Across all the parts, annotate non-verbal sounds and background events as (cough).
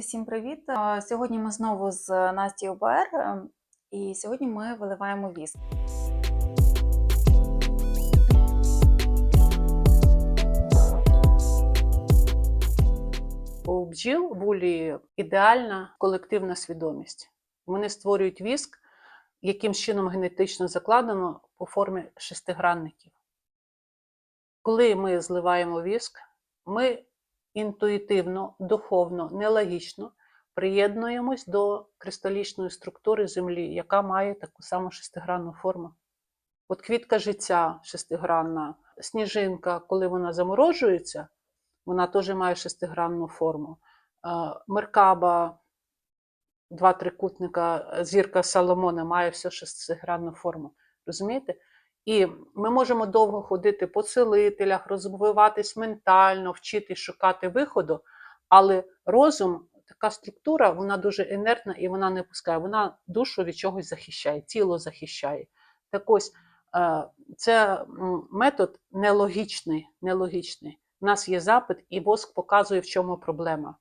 всім привіт! Сьогодні ми знову з Насті ОБР, е, і сьогодні ми виливаємо віск. У бджіл в улі ідеальна колективна свідомість. Вони створюють віск, яким чином генетично закладено по формі шестигранників. Коли ми зливаємо віск, ми інтуїтивно, духовно, нелогічно приєднуємось до кристалічної структури Землі, яка має таку саму шестигранну форму. От квітка життя шестигранна, сніжинка, коли вона заморожується, вона теж має шестигранну форму. Е, Меркаба, два трикутника, зірка Соломона має все шестигранну форму. Розумієте? І ми можемо довго ходити по целителях, розвиватись ментально, вчити шукати виходу, але розум, така структура, вона дуже інертна і вона не пускає. Вона душу від чогось захищає, тіло захищає. Так ось е, це метод нелогічний. нелогічний. У нас є запит, і воск показує, в чому проблема.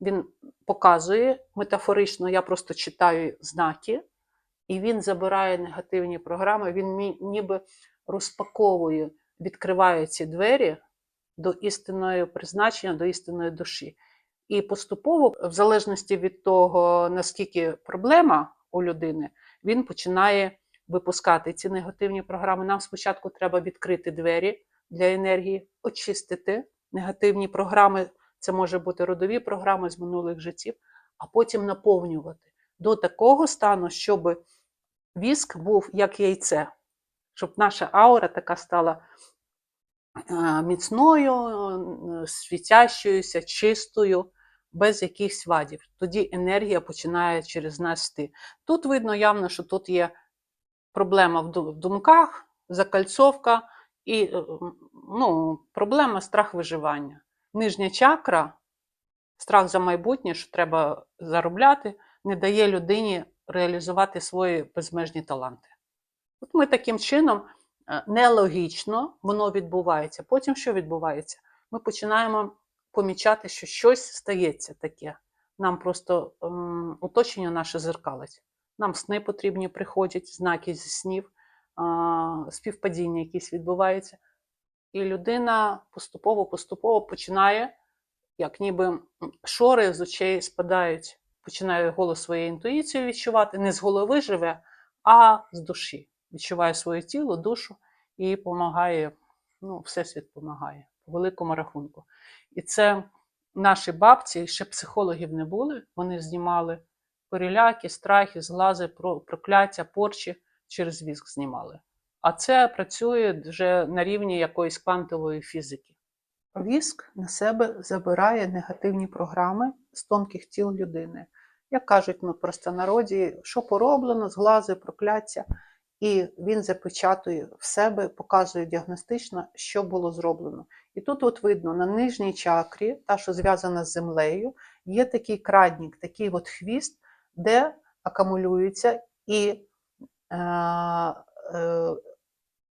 Він показує метафорично, я просто читаю знаки, і він забирає негативні програми, він ніби розпаковує, відкриває ці двері до істинної призначення, до істинної душі. І поступово, в залежності від того, наскільки проблема у людини, він починає випускати ці негативні програми. Нам спочатку треба відкрити двері для енергії, очистити негативні програми. Це може бути родові програми з минулих життів, а потім наповнювати до такого стану, щоб віск був як яйце, щоб наша аура така стала е, міцною, е, світящоюся, чистою, без якихось вадів. Тоді енергія починає через нас йти. Тут видно явно, що тут є проблема в думках, закальцовка і е, ну, проблема страх виживання. Нижня чакра, страх за майбутнє, що треба заробляти, не дає людині реалізувати свої безмежні таланти. От ми таким чином е, нелогічно воно відбувається. Потім що відбувається? Ми починаємо помічати, що щось стається таке. Нам просто ем, оточення наше зеркалить. Нам сни потрібні приходять, знаки зі снів, а, співпадіння якісь відбуваються. І людина поступово-поступово починає, як ніби шори з очей спадають, починає голос своєї інтуїції відчувати, не з голови живе, а з душі. Відчуває своє тіло, душу і допомагає, ну, Всесвіт допомагає по великому рахунку. І це наші бабці, ще психологів не були, вони знімали переляки, страхи, зглази, прокляття, порчі через віск знімали. А це працює вже на рівні якоїсь квантової фізики. Віск на себе забирає негативні програми з тонких тіл людини. Як кажуть ну, просто народі, що пороблено, зглази, прокляття. І він запечатує в себе, показує діагностично, що було зроблено. І тут от видно на нижній чакрі, та, що зв'язана з землею, є такий крадник, такий от хвіст, де акумулюється і е, е,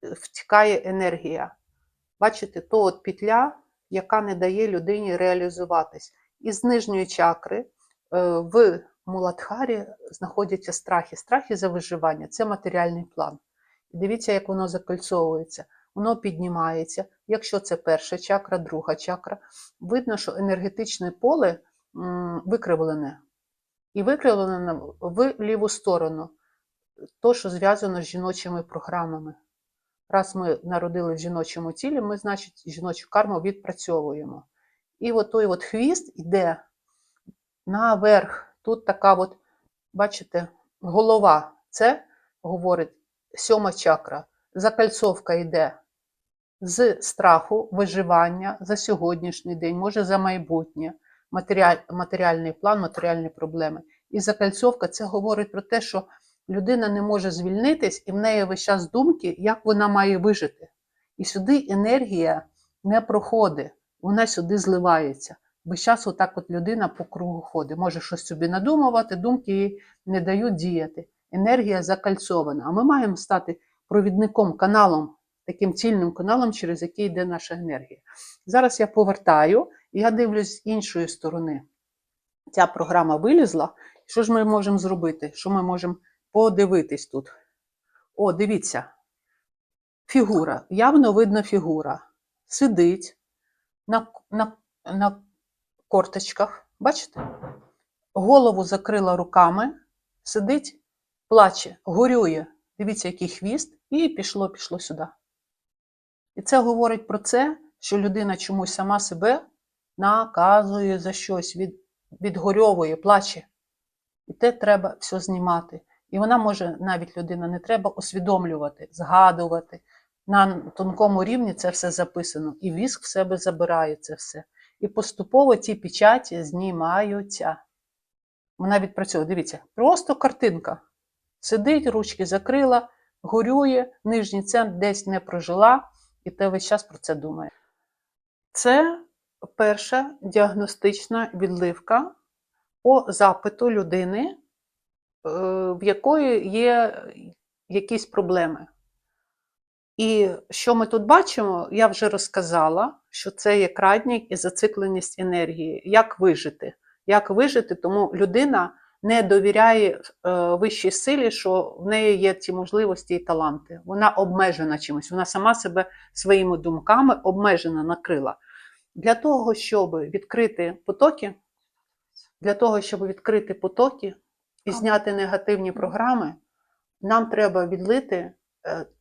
втікає енергія. Бачите, то от петля, яка не дає людині реалізуватись. І з нижньої чакри в Муладхарі знаходяться страхи. Страхи за виживання це матеріальний план. І дивіться, як воно закольцовується. Воно піднімається. Якщо це перша чакра, друга чакра, видно, що енергетичне поле викривлене. І викривлене в ліву сторону. То, що зв'язано з жіночими програмами. Раз ми народили в жіночому тілі, ми, значить, жіночу карму відпрацьовуємо. І от той от хвіст йде наверх. Тут така от, бачите, голова. Це говорить сьома чакра. Закальцовка йде з страху, виживання за сьогоднішній день, може за майбутнє, матеріаль, матеріальний план, матеріальні проблеми. І закальцовка це говорить про те, що людина не може звільнитись, і в неї весь час думки, як вона має вижити. І сюди енергія не проходить, вона сюди зливається. Весь час отак от людина по кругу ходить. Може щось собі надумувати, думки їй не дають діяти. Енергія закальцована. А ми маємо стати провідником, каналом, таким цільним каналом, через який йде наша енергія. Зараз я повертаю, і я дивлюсь з іншої сторони. ця програма вилізла. Що ж ми можемо зробити? Що ми можемо подивитись тут? О, дивіться. Фігура. Явно видна фігура. Сидить на, на, на корточках. Бачите? Голову закрила руками, сидить, плаче, горює. Дивіться, який хвіст, і пішло, пішло сюди. І це говорить про це, що людина чомусь сама себе наказує за щось, від, відгорьовує, плаче. І те треба все знімати. І вона може, навіть людина, не треба усвідомлювати, згадувати. На тонкому рівні це все записано. І віск в себе забирає це все. І поступово ці печаті знімаються. Вона відпрацьовує. Дивіться, просто картинка. Сидить, ручки закрила, горює, нижній центр десь не прожила, і те весь час про це думає. Це перша діагностична відливка по запиту людини, е, в якої є якісь проблеми. І що ми тут бачимо, я вже розказала, що це є крадник і зацикленість енергії. Як вижити? Як вижити, тому людина не довіряє е, вищій силі, що в неї є ці можливості і таланти. Вона обмежена чимось, вона сама себе своїми думками обмежена накрила. Для того, щоб відкрити потоки, для того, щоб відкрити потоки і зняти негативні програми, нам треба відлити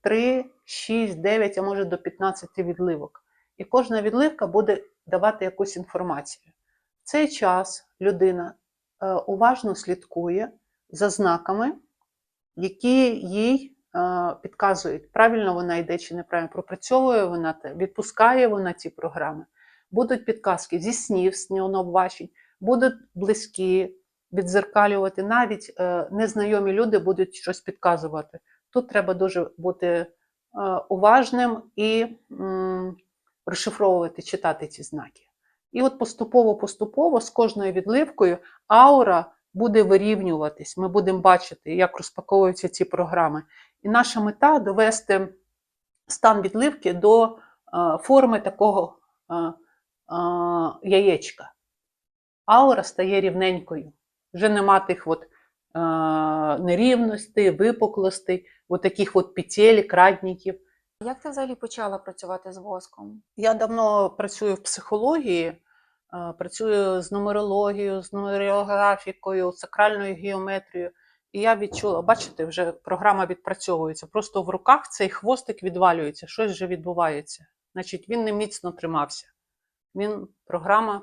3, 6, 9, а може до 15 відливок. І кожна відливка буде давати якусь інформацію. В цей час людина е, уважно слідкує за знаками, які їй е, підказують, правильно вона йде чи неправильно, пропрацьовує вона те, відпускає вона ці програми. Будуть підказки зі снів, снівно бачень, будуть близькі відзеркалювати. Навіть е, незнайомі люди будуть щось підказувати. Тут треба дуже бути е, уважним і розшифровувати, читати ці знаки. І от поступово-поступово з кожною відливкою аура буде вирівнюватись. Ми будемо бачити, як розпаковуються ці програми. І наша мета довести стан відливки до е, форми такого е, яєчка. Аура стає рівненькою. Вже нема тих от, нерівностей, випуклостей, от таких от петель, крадників. Як ти взагалі почала працювати з воском? Я давно працюю в психології, е, працюю з нумерологією, з нумерографікою, сакральною геометрією. І я відчула, бачите, вже програма відпрацьовується. Просто в руках цей хвостик відвалюється, щось вже відбувається. Значить, він не міцно тримався. Він, програма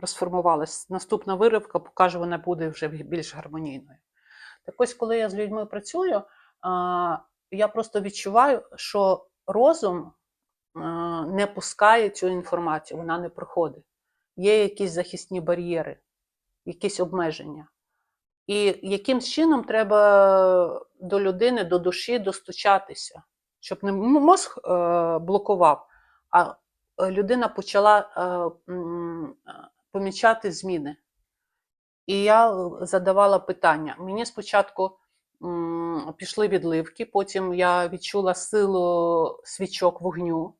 розформувалась. Наступна виривка покаже, вона буде вже більш гармонійною. Так ось, коли я з людьми працюю, я просто відчуваю, що розум не пускає цю інформацію, вона не проходить. Є якісь захисні бар'єри, якісь обмеження. І яким чином треба до людини, до душі достучатися, щоб не мозг е, блокував, а людина почала е, помічати зміни. І я задавала питання. Мені спочатку пішли відливки, потім я відчула силу свічок вогню.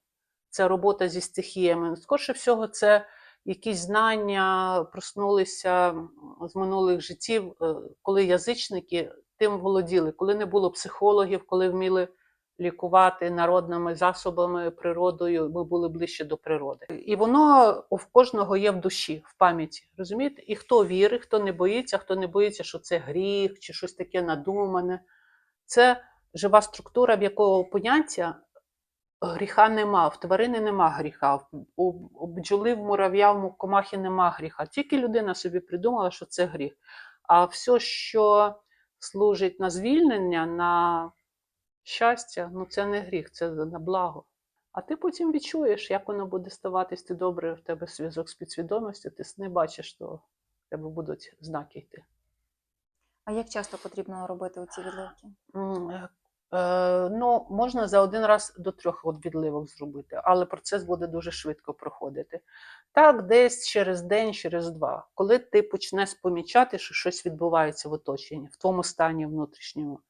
Це робота зі стихіями. Скорше всього, це якісь знання проснулися з минулих життів, е, коли язичники тим володіли, коли не було психологів, коли вміли лікувати народними засобами, природою, ми були ближче до природи. І воно в кожного є в душі, в пам'яті. Розумієте? І хто вірить, хто не боїться, хто не боїться, що це гріх чи щось таке надумане. Це жива структура, в якого поняття гріха нема, в тварини нема гріха, у, бджоли, в мурав'я, в комахи нема гріха. Тільки людина собі придумала, що це гріх. А все, що служить на звільнення, на щастя, ну це не гріх, це на благо. А ти потім відчуєш, як воно буде ставатись, ти добре, в тебе зв'язок з підсвідомістю, ти не бачиш, то в тебе будуть знаки йти. А як часто потрібно робити оці відливки? Е, ну, можна за один раз до трьох відливок зробити, але процес буде дуже швидко проходити. Так, десь через день, через два, коли ти почнеш помічати, що щось відбувається в оточенні, в твоєму стані внутрішньому,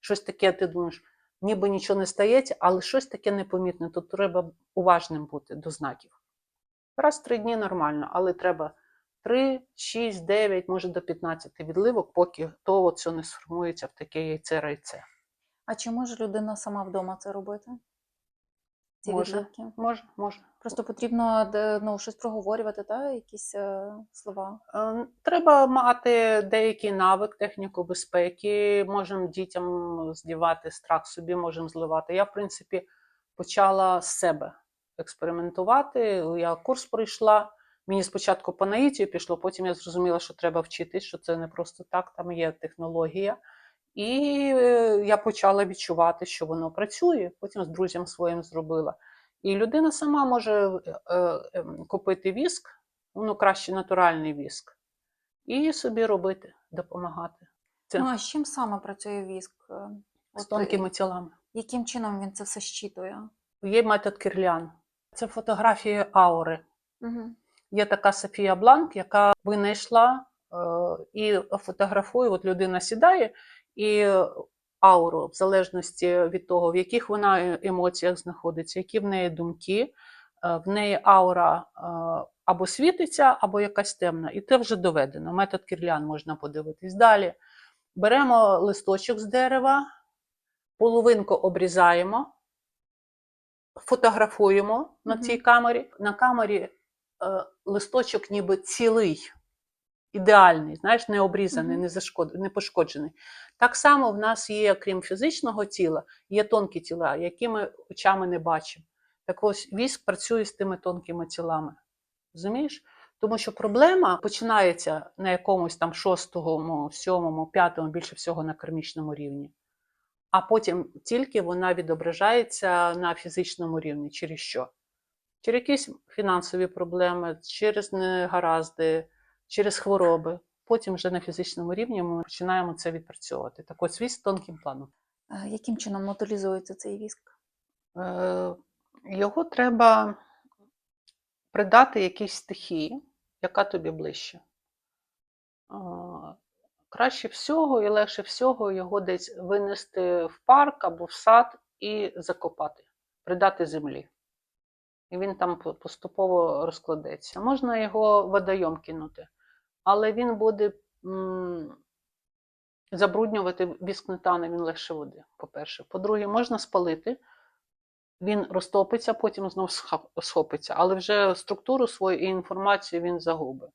щось таке, ти думаєш, ніби нічого не стається, але щось таке непомітне, то треба уважним бути до знаків. Раз три дні нормально, але треба 3, 6, 9, може до 15 відливок, поки то оце не сформується в таке яйце райце. А чи може людина сама вдома це робити? Ці Може. відливки? Може, може. Просто потрібно ну, щось проговорювати, та? якісь е, слова. Е, Треба мати деякий навик, техніку безпеки. Можемо дітям здівати страх собі, можемо зливати. Я, в принципі, почала з себе експериментувати. Я курс пройшла. Мені спочатку по наїтію пішло, потім я зрозуміла, що треба вчитись, що це не просто так, там є технологія. І е, я почала відчувати, що воно працює. Потім з друзям своїм зробила. І людина сама може е, е, ем, купити віск, ну краще натуральний віск, і собі робити, допомагати. Це Ну, а з чим саме працює віск? З тонкими тілами. Яким чином він це все щитує? Є метод Кірлян. Це фотографії аури. Угу. Є така Софія Бланк, яка винайшла е, і фотографує. От людина сідає і ауру, в залежності від того, в яких вона емоціях знаходиться, які в неї думки, е, в неї аура е, або світиться, або якась темна. І це вже доведено. Метод Кірлян можна подивитись. Далі беремо листочок з дерева, половинку обрізаємо, фотографуємо на цій камері. На камері листочок ніби цілий, ідеальний, знаєш, не обрізаний, не, зашкод... не пошкоджений. Так само в нас є, крім фізичного тіла, є тонкі тіла, які ми очами не бачимо. Так ось віск працює з тими тонкими тілами. Розумієш? Тому що проблема починається на якомусь там шостому, сьомому, п'ятому, більше всього на кармічному рівні. А потім тільки вона відображається на фізичному рівні. Через що? Через якісь фінансові проблеми, через негаразди, через хвороби. Потім вже на фізичному рівні ми починаємо це відпрацьовувати. Так ось вісь тонким планом. Яким чином утилізується цей віск? Е, Його треба придати якійсь стихії, яка тобі ближче. Е, Краще всього і легше всього його десь винести в парк або в сад і закопати, придати землі. І він там поступово розкладеться. Можна його водойом кинути, але він буде м, забруднювати віск не тане, він легше води, по-перше. По-друге, можна спалити, він розтопиться, потім знов схопиться, але вже структуру свою і інформацію він загубить.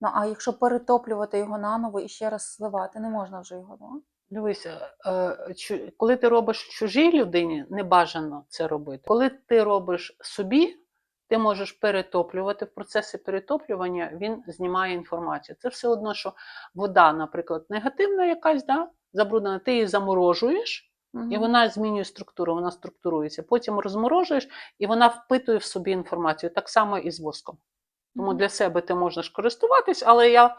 Ну, а якщо перетоплювати його наново і ще раз сливати, не можна вже його, да? Дивися, е, коли ти робиш чужій людині, не бажано це робити. Коли ти робиш собі, ти можеш перетоплювати. В процесі перетоплювання він знімає інформацію. Це все одно, що вода, наприклад, негативна якась, да, забруднена, ти її заморожуєш, і вона змінює структуру, вона структурується. Потім розморожуєш, і вона впитує в собі інформацію. Так само і з воском. Тому Мгм. для себе ти можеш користуватись, але я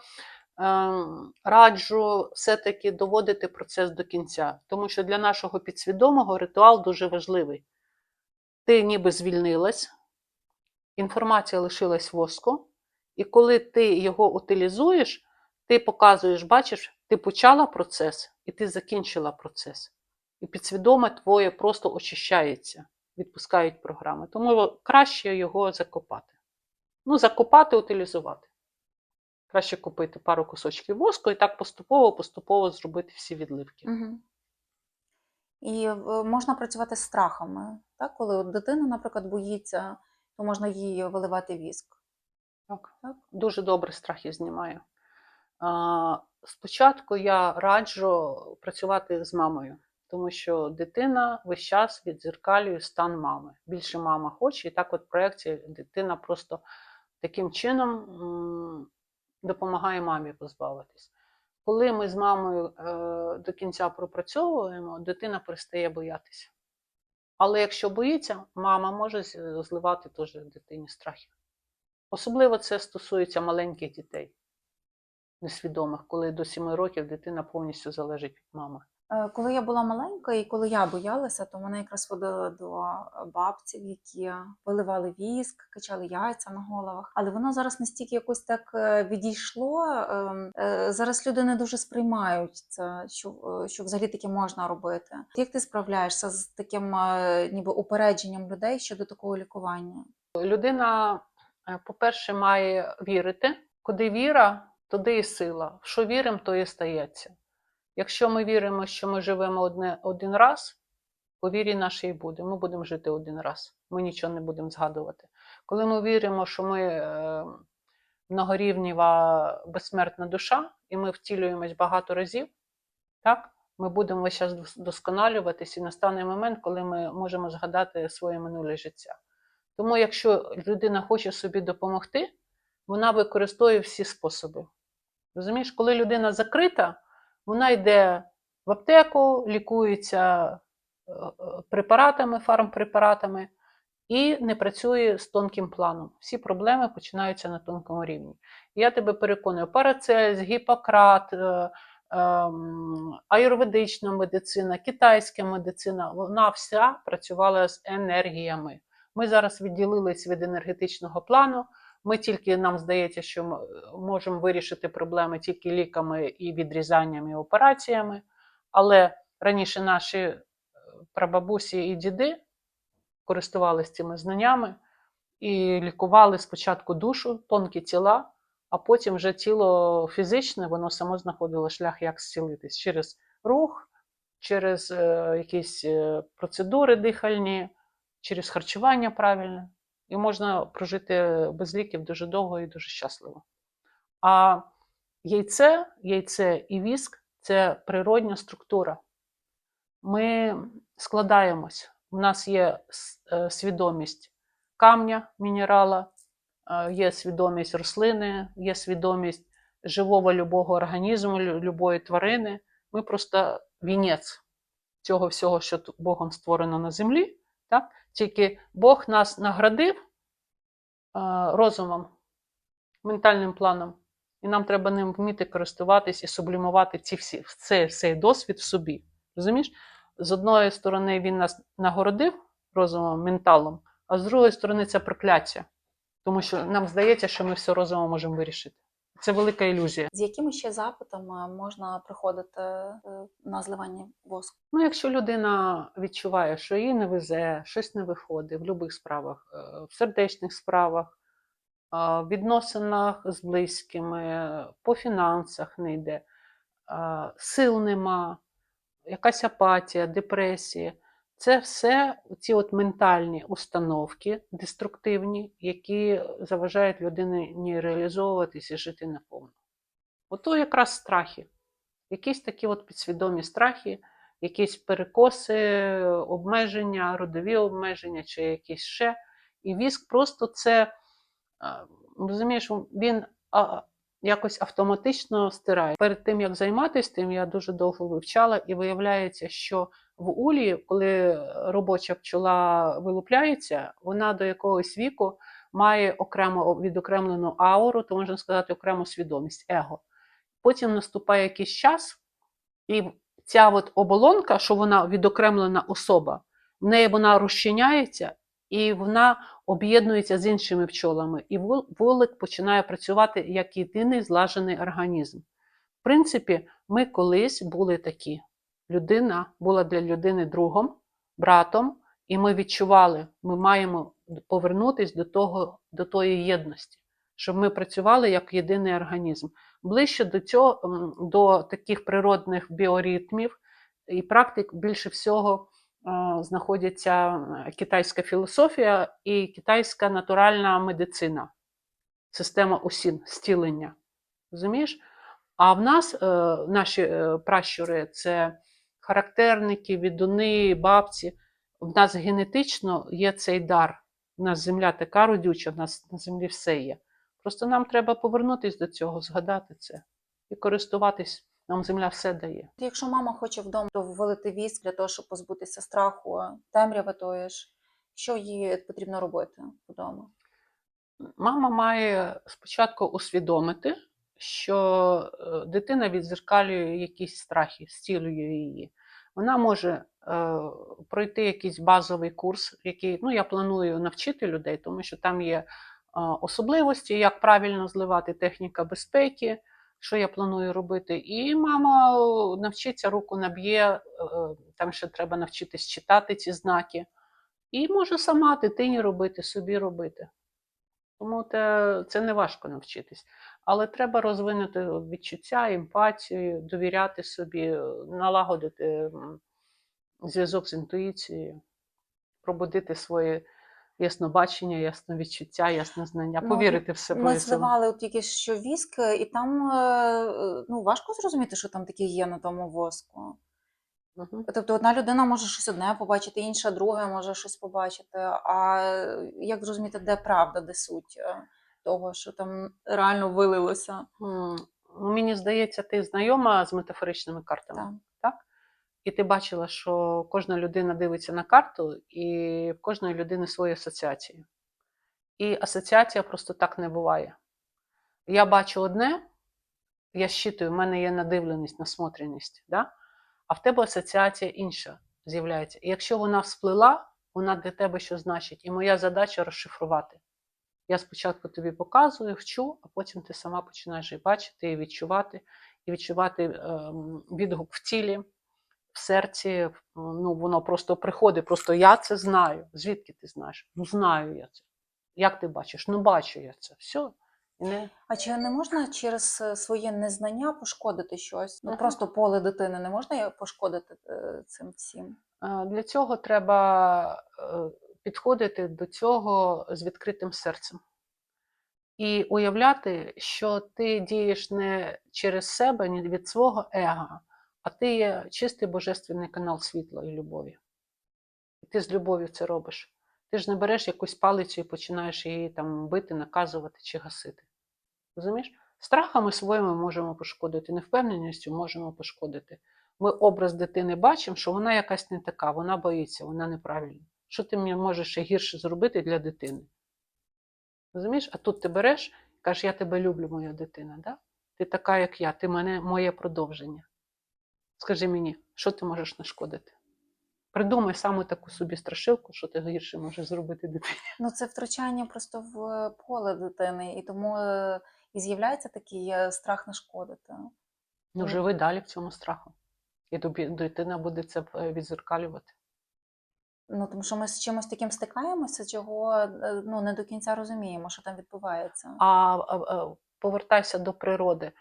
ем, раджу все-таки доводити процес до кінця, тому що для нашого підсвідомого ритуал дуже важливий. Ти ніби звільнилась, інформація лишилась воску, і коли ти його утилізуєш, ти показуєш, бачиш, ти почала процес і ти закінчила процес. І підсвідоме твоє просто очищається, відпускають програми. Тому краще його закопати. Ну, закопати, утилізувати. Краще купити пару кусочків воску і так поступово-поступово зробити всі відливки. Мгм. І е, можна працювати з страхами. Так? Коли дитина, наприклад, боїться, то можна їй виливати віск. Так. Так. Дуже добре страхи знімає. А, спочатку я раджу працювати з мамою, тому що дитина весь час відзеркалює стан мами. Більше мама хоче, і так от в проєкті дитина просто таким чином допомагає мамі позбавитись. Коли ми з мамою е, до кінця пропрацьовуємо, дитина перестає боятися. Але якщо боїться, мама може зливати теж дитині страхи. Особливо це стосується маленьких дітей, несвідомих, коли до 7 років дитина повністю залежить від мами. Е, Коли я була маленька і коли я боялася, то мене якраз водили до бабців, які виливали віск, качали яйця на головах. Але воно зараз настільки якось так е, відійшло. ем, е, Зараз люди не дуже сприймають це, що, е, що взагалі таке можна робити. Як ти справляєшся з таким е, ніби упередженням людей щодо такого лікування? Людина, е, по-перше, має вірити, Куди віра, туди і сила. Що віримо, то і стається. Якщо ми віримо, що ми живемо одне, один раз, по вірі нашій буде. Ми будемо жити один раз. Ми нічого не будемо згадувати. Коли ми віримо, що ми е, многорівніва безсмертна душа, і ми втілюємось багато разів, так? ми будемо весь час досконалюватись, і настане момент, коли ми можемо згадати своє минуле життя. Тому, якщо людина хоче собі допомогти, вона використовує всі способи. Розумієш, коли людина закрита, вона йде в аптеку, лікується е, е, препаратами, фармпрепаратами і не працює з тонким планом. Всі проблеми починаються на тонкому рівні. Я тебе переконую, парацельс, гіпократ, е, ем, аюрведична медицина, китайська медицина, вона вся працювала з енергіями. Ми зараз відділились від енергетичного плану. Ми тільки нам здається, що ми можемо вирішити проблеми тільки ліками і відрізаннями і операціями. Але раніше наші е, прабабусі і діди користувалися цими знаннями і лікували спочатку душу, тонкі тіла, а потім вже тіло фізичне, воно само знаходило шлях, як зцілитись через рух, через е, якісь е, процедури дихальні, через харчування правильне. І можна прожити без ліків дуже довго і дуже щасливо. А яйце, яйце і віск це природня структура. Ми складаємось. У нас є е, свідомість камня, мінерала, е, є свідомість рослини, є свідомість живого любого організму, любої тварини. Ми просто вінець цього всього, що Богом створено на землі. Так? Тільки Бог нас наградив е, розумом, ментальним планом, і нам треба ним вміти користуватись і сублімувати ці всі, цей, цей досвід в собі. Розумієш? З одної сторони, він нас нагородив розумом, менталом, а з другої сторони, це прокляття. Тому що нам здається, що ми все розумом можемо вирішити. Це велика ілюзія. З якими ще запитами можна приходити е, на зливання воску? Ну, якщо людина відчуває, що їй не везе, щось не виходить в будь-яких справах, е, в сердечних справах, е, в відносинах з близькими, по фінансах не йде, сил нема, якась апатія, депресія. Це все ці от ментальні установки деструктивні, які заважають людині реалізовуватись і жити наповну. Ото якраз страхи. Якісь такі от підсвідомі страхи, якісь перекоси, обмеження, родові обмеження чи якісь ще. І віск просто це, розумієш, він якось автоматично стирає. Перед тим, як займатися тим, я дуже довго вивчала, і виявляється, що в улі, коли робоча пчола вилупляється, вона до якогось віку має окремо відокремлену ауру, то можна сказати, окрему свідомість, его. Потім наступає якийсь час, і ця от оболонка, що вона відокремлена особа, в неї вона розчиняється і вона об'єднується з іншими пчолами. І вулик починає працювати як єдиний злажений організм. В принципі, ми колись були такі. Людина була для людини другом, братом, і ми відчували, ми маємо повернутися до того, до тої єдності, щоб ми працювали як єдиний організм. Ближче до цього, до таких природних біоритмів і практик більше всього знаходяться китайська філософія і китайська натуральна медицина, система усін, стілення. Розумієш? А в нас е, наші е, пращури це характерники, відуни, бабці. В нас генетично є цей дар. У нас земля така родюча, в нас на землі все є. Просто нам треба повернутися до цього, згадати це і користуватись. Нам земля все дає. Якщо мама хоче вдома ввалити віск для того, щоб позбутися страху, темряви тої ж, що їй потрібно робити вдома? Мама має спочатку усвідомити, що е, дитина відзеркалює якісь страхи, зцілює її. Вона може е, пройти якийсь базовий курс, який ну, я планую навчити людей, тому що там є е, особливості, як правильно зливати техніка безпеки що я планую робити. І мама навчиться, руку наб'є, е, там ще треба навчитись читати ці знаки. І може сама дитині робити, собі робити. Тому те, це не важко навчитись. Але треба розвинути відчуття, емпатію, довіряти собі, налагодити зв'язок з інтуїцією, пробудити своє яснобачення, ясновідчуття, яснознання, Ну, повірити в себе. Ми зливали от тільки що віск, і там е, ну, важко зрозуміти, що там таке є на тому воску. Мгм. Тобто одна людина може щось одне побачити, інша друге може щось побачити. А як зрозуміти, де правда, де суть е, того, що там реально вилилося? М, ну, Мені здається, ти знайома з метафоричними картами. Так. І ти бачила, що кожна людина дивиться на карту, і в кожної людини свої асоціації. І асоціація просто так не буває. Я бачу одне, я щитую, в мене є надивленість, насмотреність, да? А в тебе асоціація інша з'являється. І якщо вона всплила, вона для тебе що значить? І моя задача розшифрувати. Я спочатку тобі показую, вчу, а потім ти сама починаєш і бачити, і відчувати, і відчувати ем, відгук в тілі, в серці. Ну, воно просто приходить. Просто я це знаю. Звідки ти знаєш? Ну, знаю я це. Як ти бачиш? Ну, бачу я це. Все. Не... А чи не можна через е, своє незнання пошкодити щось? Ну просто поле дитини не можна пошкодити е, цим всім? Е, Для цього треба підходити до цього з відкритим серцем і уявляти, що ти дієш не через себе, не від свого ега, а ти є чистий божественний канал світла і любові. І ти з любов'ю це робиш. Ти ж не береш якусь палицю і починаєш її там бити, наказувати чи гасити. Розумієш? Страхами своїми можемо пошкодити, невпевненістю можемо пошкодити. Ми образ дитини бачимо, що вона якась не така, вона боїться, вона неправильна. Що ти мені можеш ще гірше зробити для дитини? Розумієш? А тут ти береш і кажеш, я тебе люблю, моя дитина. Да? Ти така, як я, ти мене, моє продовження. Скажи мені, що ти можеш нашкодити? Придумай саме таку собі страшилку, що ти гірше можеш зробити дитині. Ну це втручання просто в поле дитини, і тому е, і з'являється такий е, страх нашкодити. Ну, живи далі в цьому страху. І тобі дитина буде це е, відзеркалювати. Ну тому що ми з чимось таким стикаємося, чого е, ну не до кінця розуміємо, що там відбувається. А, а, а повертайся до природи.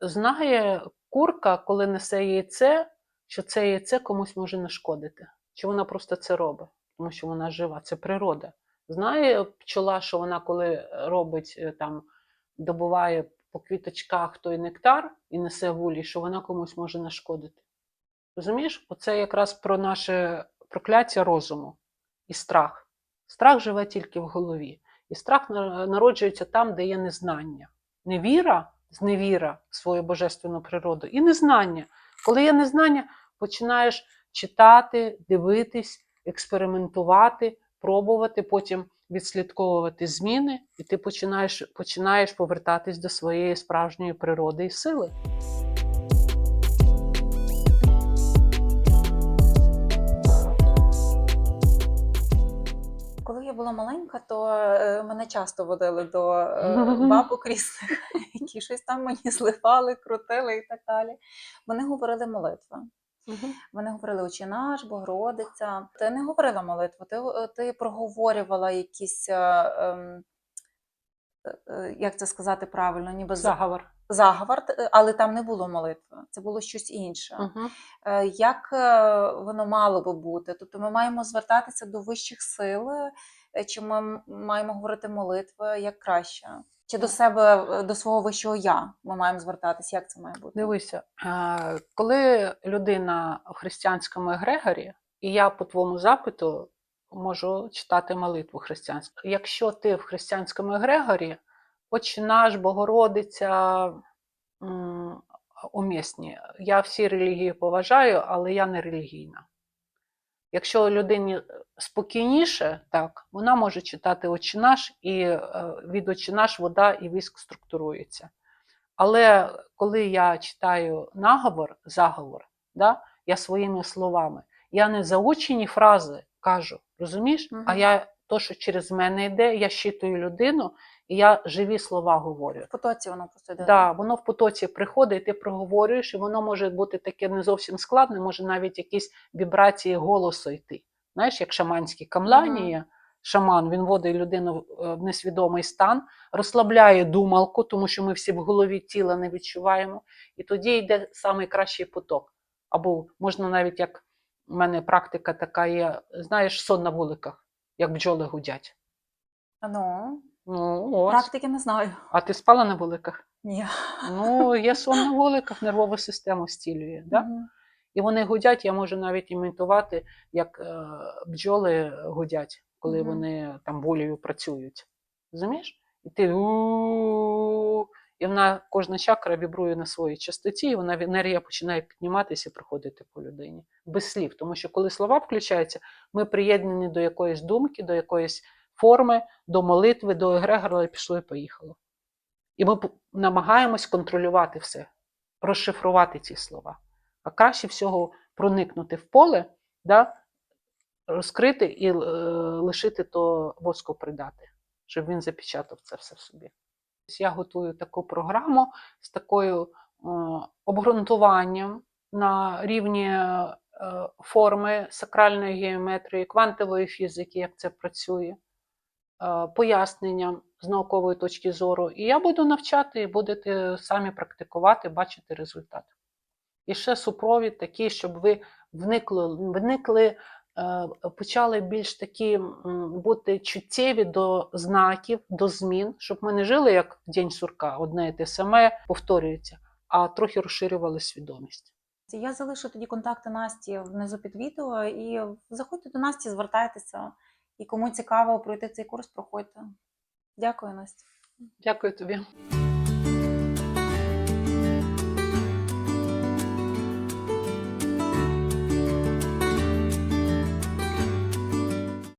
Знає курка, коли несе яйце, що це яйце комусь може нашкодити. Чи вона просто це робить, тому що вона жива, це природа. Знає пчола, що вона коли робить там, добуває по квіточках той нектар і несе в улі, що вона комусь може нашкодити. Розумієш? Оце якраз про наше прокляття розуму і страх. Страх живе тільки в голові. І страх народжується там, де є незнання. Невіра, зневіра в свою божественну природу і незнання. Коли є незнання, починаєш читати, дивитись, експериментувати, пробувати, потім відслідковувати зміни, і ти починаєш, починаєш повертатись до своєї справжньої природи і сили. Коли я була маленька, то е, мене часто водили до е, (laughs) бабок різних, (laughs) які щось там мені зливали, крутили і так далі. Вони говорили молитви. Вони говорили «Отче наш, Богородиця. Ти не говорила молитву, ти, е, ти проговорювала якісь, е, ем, е, е, як це сказати правильно, ніби Заговор. заговор, е, але там не було молитви, це було щось інше. Угу. Як воно мало би бути? Тобто ми маємо звертатися до вищих сил, чи ми маємо говорити молитви як краще? Чи до себе, е, до свого вищого я ми маємо звертатися? Як це має бути? Дивися, коли людина в християнському егрегорі, і я по твоєму запиту можу читати молитву християнську. Якщо ти в християнському егрегорі, Отче наш, Богородиця умісні. Я всі релігії поважаю, але я не релігійна. Якщо людині спокійніше, так, вона може читати «Отче наш, і е, від «Отче наш» вода і віск структурується. Але коли я читаю наговор, заговор, да, я своїми словами, я не заучені фрази кажу, розумієш? Мгм. А я то, що через мене йде, я щитую людину, і я живі слова говорю. В потоці воно просто йде. Да, воно в потоці приходить, і ти проговорюєш, і воно може бути таке не зовсім складне, може навіть якісь вібрації голосу йти. Знаєш, як шаманські камланія, шаман, він вводить людину в- в несвідомий стан, розслабляє думалку, тому що ми всі в голові тіла не відчуваємо. І тоді йде найкращий поток. Або можна навіть як у мене практика така є, знаєш, сон на вуликах, як бджоли гудять. Ну, Ну, ось. практики не знаю. А ти спала на вуликах? Ні. Ну, є сон на вуликах, нервову систему стілює. Да? Мгм. І вони гудять, я можу навіть імітувати, як е, бджоли гудять, коли Мгм. вони там волею працюють. Розумієш? І ти у і вона кожна чакра вібрує на своїй частоті, і вона енергія починає підніматися і проходити по людині без слів. Тому що коли слова включаються, ми приєднані до якоїсь думки, до якоїсь форми, до молитви, до егрегора, і пішло і поїхало. І ми намагаємось контролювати все, розшифрувати ці слова. А краще всього проникнути в поле, да, розкрити і е, лишити то воску придати, щоб він запечатав це все в собі. Я готую таку програму з такою е, обґрунтуванням на рівні е, форми сакральної геометрії, квантової фізики, як це працює, е, поясненням з наукової точки зору. І я буду навчати, і будете самі практикувати, бачити результат. І ще супровід такий, щоб ви вникли, вникли е, почали більш такі бути чуттєві до знаків, до змін, щоб ми не жили як в день сурка, одне і те саме повторюється, а трохи розширювали свідомість. Я залишу тоді контакти Насті внизу під відео і заходьте до Насті, звертайтеся. І кому цікаво пройти цей курс, проходьте. Дякую, Настя. Дякую тобі.